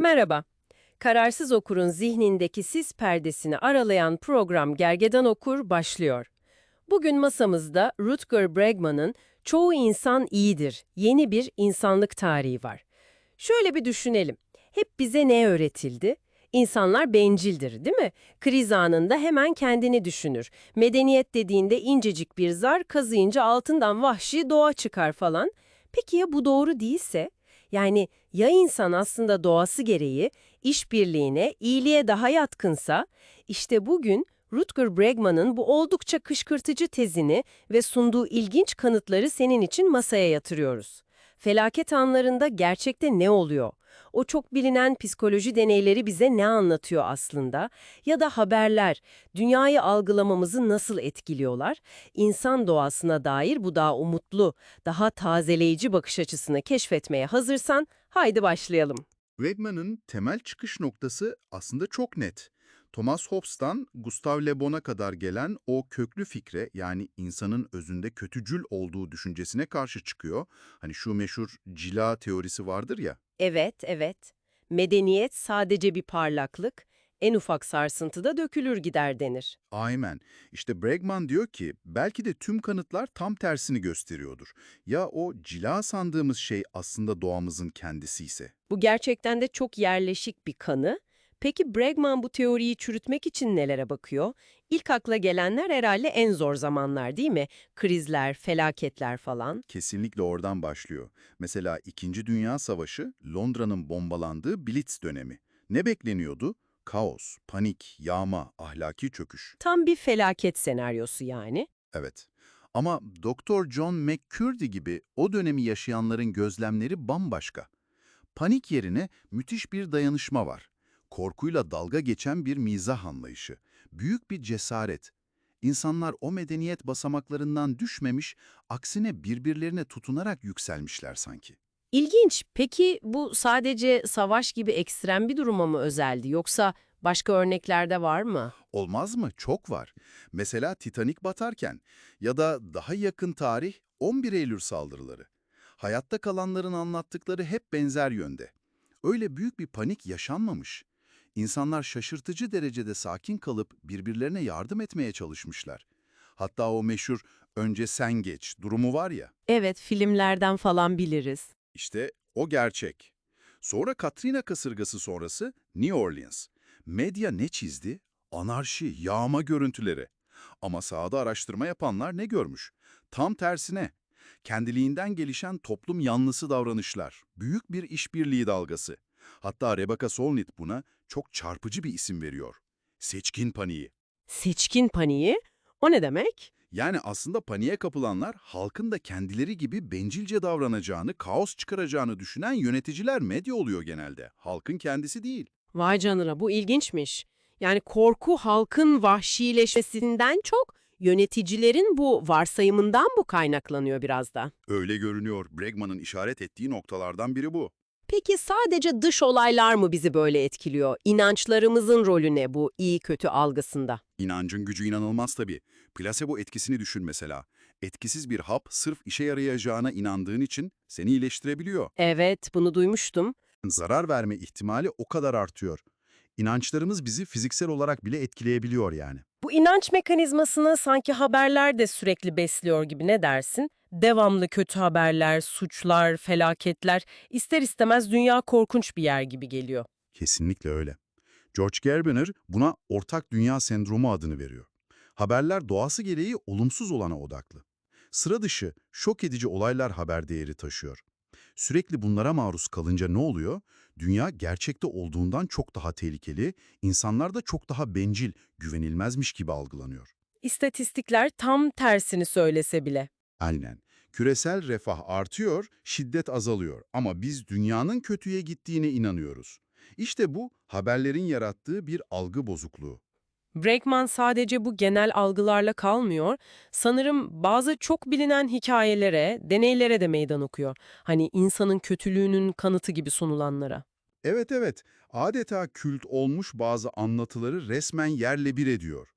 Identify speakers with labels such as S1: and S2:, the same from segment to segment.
S1: Merhaba. Kararsız okurun zihnindeki sis perdesini aralayan program Gergedan Okur başlıyor. Bugün masamızda Rutger Bregman'ın Çoğu İnsan İyidir, yeni bir insanlık tarihi var. Şöyle bir düşünelim. Hep bize ne öğretildi? İnsanlar bencildir, değil mi? Kriz anında hemen kendini düşünür. Medeniyet dediğinde incecik bir zar, kazıyınca altından vahşi doğa çıkar falan. Peki ya bu doğru değilse? Yani ya insan aslında doğası gereği işbirliğine, iyiliğe daha yatkınsa, işte bugün Rutger Bregman'ın bu oldukça kışkırtıcı tezini ve sunduğu ilginç kanıtları senin için masaya yatırıyoruz. Felaket anlarında gerçekte ne oluyor? O çok bilinen psikoloji deneyleri bize ne anlatıyor aslında? Ya da haberler, dünyayı algılamamızı nasıl etkiliyorlar? İnsan doğasına dair bu daha umutlu, daha tazeleyici bakış açısını keşfetmeye hazırsan, haydi başlayalım.
S2: Bregman'ın temel çıkış noktası aslında çok net. Thomas Hobbes'tan Gustav Le Bon'a kadar gelen o köklü fikre yani insanın özünde kötücül olduğu düşüncesine karşı çıkıyor. Hani şu meşhur cila teorisi vardır ya.
S1: Evet, evet. Medeniyet sadece bir parlaklık, en ufak sarsıntıda dökülür gider denir.
S2: Aynen. İşte Bregman diyor ki belki de tüm kanıtlar tam tersini gösteriyordur. Ya o cila sandığımız şey aslında doğamızın kendisi ise?
S1: Bu gerçekten de çok yerleşik bir kanı. Peki Bregman bu teoriyi çürütmek için nelere bakıyor? İlk akla gelenler herhalde en zor zamanlar değil mi? Krizler, felaketler falan.
S2: Kesinlikle oradan başlıyor. Mesela İkinci Dünya Savaşı, Londra'nın bombalandığı Blitz dönemi. Ne bekleniyordu? Kaos, panik, yağma, ahlaki çöküş.
S1: Tam bir felaket senaryosu yani.
S2: Evet. Ama Dr. John McCurdy gibi o dönemi yaşayanların gözlemleri bambaşka. Panik yerine müthiş bir dayanışma var. Korkuyla dalga geçen bir mizah anlayışı. Büyük bir cesaret. İnsanlar o medeniyet basamaklarından düşmemiş, aksine birbirlerine tutunarak yükselmişler sanki.
S1: İlginç. Peki bu sadece savaş gibi ekstrem bir duruma mı özeldi yoksa başka örneklerde var mı?
S2: Olmaz mı? Çok var. Mesela Titanic batarken ya da daha yakın tarih 11 Eylül saldırıları. Hayatta kalanların anlattıkları hep benzer yönde. Öyle büyük bir panik yaşanmamış. İnsanlar şaşırtıcı derecede sakin kalıp birbirlerine yardım etmeye çalışmışlar. Hatta o meşhur önce sen geç durumu var ya,
S1: Evet, filmlerden falan biliriz.
S2: işte o gerçek. Sonra Katrina kasırgası sonrası New Orleans. Medya ne çizdi? Anarşi, yağma görüntüleri. Ama sahada araştırma yapanlar ne görmüş? Tam tersine. Kendiliğinden gelişen toplum yanlısı davranışlar, büyük bir işbirliği dalgası. Hatta Rebecca Solnit buna çok çarpıcı bir isim veriyor. Seçkin paniği.
S1: Seçkin paniği? O ne demek?
S2: Yani aslında paniğe kapılanlar halkın da kendileri gibi bencilce davranacağını, kaos çıkaracağını düşünen yöneticiler medya oluyor genelde. Halkın kendisi değil.
S1: Vay canına bu ilginçmiş. Yani korku halkın vahşileşmesinden çok yöneticilerin bu varsayımından bu kaynaklanıyor biraz da.
S2: Öyle görünüyor. Bregman'ın işaret ettiği noktalardan biri bu.
S1: Peki sadece dış olaylar mı bizi böyle etkiliyor? İnançlarımızın rolü ne bu iyi kötü algısında?
S2: İnancın gücü inanılmaz tabii. Plasebo etkisini düşün mesela. Etkisiz bir hap sırf işe yarayacağına inandığın için seni iyileştirebiliyor.
S1: Evet, bunu duymuştum.
S2: Zarar verme ihtimali o kadar artıyor. İnançlarımız bizi fiziksel olarak bile etkileyebiliyor yani.
S1: Bu inanç mekanizmasını sanki haberler de sürekli besliyor gibi ne dersin? Devamlı kötü haberler, suçlar, felaketler, ister istemez dünya korkunç bir yer gibi geliyor.
S2: Kesinlikle öyle. George Gerbiner buna ortak dünya sendromu adını veriyor. Haberler doğası gereği olumsuz olana odaklı. Sıra dışı, şok edici olaylar haber değeri taşıyor. Sürekli bunlara maruz kalınca ne oluyor? Dünya gerçekte olduğundan çok daha tehlikeli, insanlar da çok daha bencil, güvenilmezmiş gibi algılanıyor.
S1: İstatistikler tam tersini söylese bile.
S2: Aynen. Küresel refah artıyor, şiddet azalıyor ama biz dünyanın kötüye gittiğine inanıyoruz. İşte bu haberlerin yarattığı bir algı bozukluğu.
S1: Bregman sadece bu genel algılarla kalmıyor, sanırım bazı çok bilinen hikayelere, deneylere de meydan okuyor. Hani insanın kötülüğünün kanıtı gibi sunulanlara.
S2: Evet evet, adeta kült olmuş bazı anlatıları resmen yerle bir ediyor.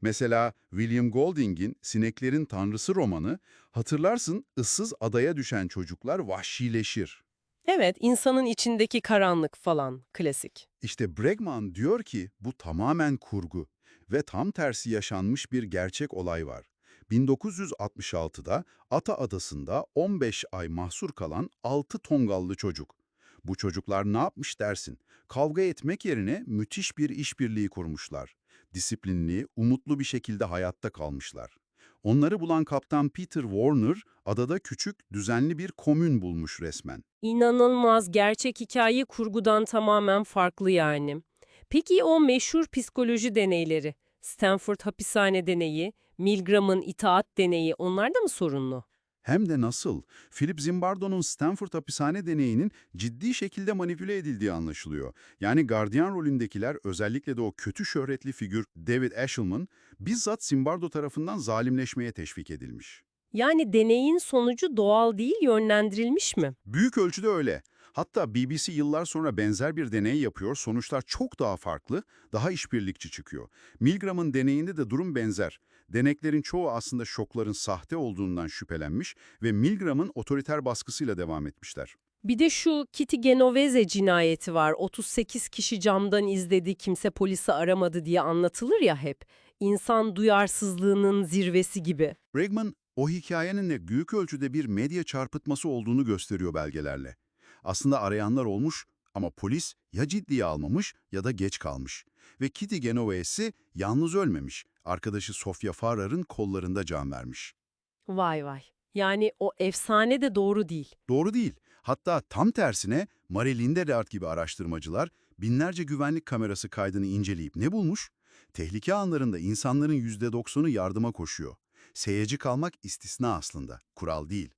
S2: Mesela William Golding'in Sineklerin Tanrısı romanı, hatırlarsın ıssız adaya düşen çocuklar vahşileşir.
S1: Evet, insanın içindeki karanlık falan, klasik.
S2: İşte Bregman diyor ki bu tamamen kurgu ve tam tersi yaşanmış bir gerçek olay var. 1966'da Ata Adası'nda 15 ay mahsur kalan 6 Tongallı çocuk. Bu çocuklar ne yapmış dersin? Kavga etmek yerine müthiş bir işbirliği kurmuşlar. Disiplinli, umutlu bir şekilde hayatta kalmışlar. Onları bulan kaptan Peter Warner, adada küçük, düzenli bir komün bulmuş resmen.
S1: İnanılmaz, gerçek hikaye kurgudan tamamen farklı yani. Peki o meşhur psikoloji deneyleri, Stanford hapishane deneyi, Milgram'ın itaat deneyi onlar da mı sorunlu?
S2: Hem de nasıl? Philip Zimbardo'nun Stanford hapishane deneyinin ciddi şekilde manipüle edildiği anlaşılıyor. Yani gardiyan rolündekiler özellikle de o kötü şöhretli figür David Eshelman bizzat Zimbardo tarafından zalimleşmeye teşvik edilmiş.
S1: Yani deneyin sonucu doğal değil, yönlendirilmiş mi?
S2: Büyük ölçüde öyle. Hatta BBC yıllar sonra benzer bir deney yapıyor, sonuçlar çok daha farklı, daha işbirlikçi çıkıyor. Milgram'ın deneyinde de durum benzer. Deneklerin çoğu aslında şokların sahte olduğundan şüphelenmiş ve Milgram'ın otoriter baskısıyla devam etmişler.
S1: Bir de şu Kitty Genovese cinayeti var. 38 kişi camdan izledi, kimse polisi aramadı diye anlatılır ya hep. İnsan duyarsızlığının zirvesi gibi.
S2: Bregman, o hikayenin de büyük ölçüde bir medya çarpıtması olduğunu gösteriyor belgelerle. Aslında arayanlar olmuş ama polis ya ciddiye almamış ya da geç kalmış. Ve Kitty Genovese yalnız ölmemiş. Arkadaşı Sofia Farrar'ın kollarında can vermiş.
S1: Vay vay. Yani o efsane de doğru değil.
S2: Doğru değil. Hatta tam tersine Marie Linderart gibi araştırmacılar binlerce güvenlik kamerası kaydını inceleyip ne bulmuş? Tehlike anlarında insanların %90'ı yardıma koşuyor. Seyirci kalmak istisna aslında, kural değil.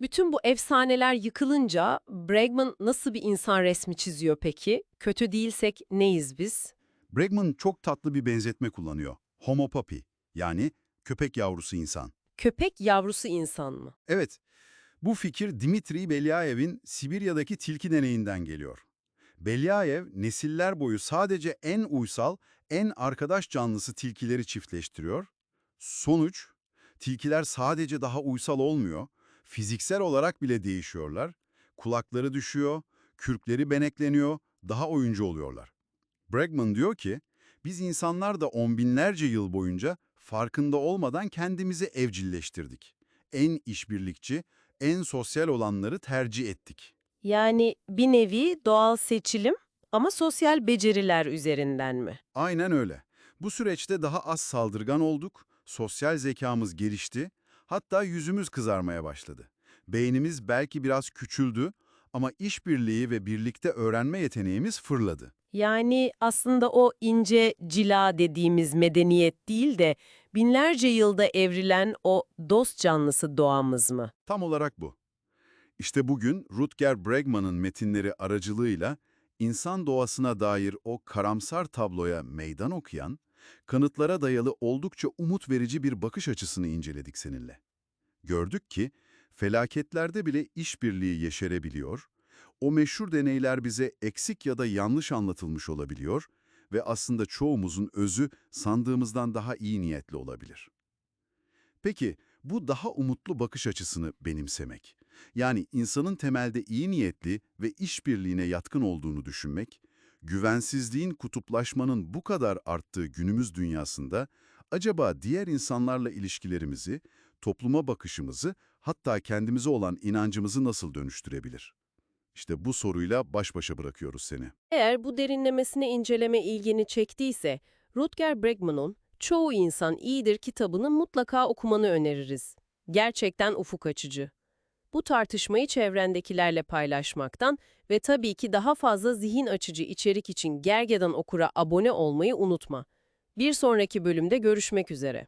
S1: Bütün bu efsaneler yıkılınca Bregman nasıl bir insan resmi çiziyor peki? Kötü değilsek neyiz biz?
S2: Bregman çok tatlı bir benzetme kullanıyor. Homo puppy, yani köpek yavrusu insan.
S1: Köpek yavrusu insan mı?
S2: Evet, bu fikir Dimitri Belyaev'in Sibirya'daki tilki deneyinden geliyor. Belyaev, nesiller boyu sadece en uysal, en arkadaş canlısı tilkileri çiftleştiriyor. Sonuç, tilkiler sadece daha uysal olmuyor, fiziksel olarak bile değişiyorlar. Kulakları düşüyor, kürkleri benekleniyor, daha oyuncu oluyorlar. Bregman diyor ki, biz insanlar da on binlerce yıl boyunca farkında olmadan kendimizi evcilleştirdik. En işbirlikçi, en sosyal olanları tercih ettik.
S1: Yani bir nevi doğal seçilim ama sosyal beceriler üzerinden mi?
S2: Aynen öyle. Bu süreçte daha az saldırgan olduk, sosyal zekamız gelişti, hatta yüzümüz kızarmaya başladı. Beynimiz belki biraz küçüldü ama işbirliği ve birlikte öğrenme yeteneğimiz fırladı.
S1: Yani aslında o ince cila dediğimiz medeniyet değil de binlerce yılda evrilen o dost canlısı doğamız mı?
S2: Tam olarak bu. İşte bugün Rutger Bregman'ın metinleri aracılığıyla insan doğasına dair o karamsar tabloya meydan okuyan, kanıtlara dayalı oldukça umut verici bir bakış açısını inceledik seninle. Gördük ki felaketlerde bile işbirliği yeşerebiliyor, o meşhur deneyler bize eksik ya da yanlış anlatılmış olabiliyor ve aslında çoğumuzun özü sandığımızdan daha iyi niyetli olabilir. Peki, bu daha umutlu bakış açısını benimsemek, yani insanın temelde iyi niyetli ve işbirliğine yatkın olduğunu düşünmek, güvensizliğin kutuplaşmanın bu kadar arttığı günümüz dünyasında acaba diğer insanlarla ilişkilerimizi, topluma bakışımızı, hatta kendimize olan inancımızı nasıl dönüştürebilir? İşte bu soruyla baş başa bırakıyoruz seni.
S1: Eğer bu derinlemesine inceleme ilgini çektiyse, Rutger Bregman'ın Çoğu İnsan İyidir kitabını mutlaka okumanı öneririz. Gerçekten ufuk açıcı. Bu tartışmayı çevrendekilerle paylaşmaktan ve tabii ki daha fazla zihin açıcı içerik için Gergedan Okur'a abone olmayı unutma. Bir sonraki bölümde görüşmek üzere.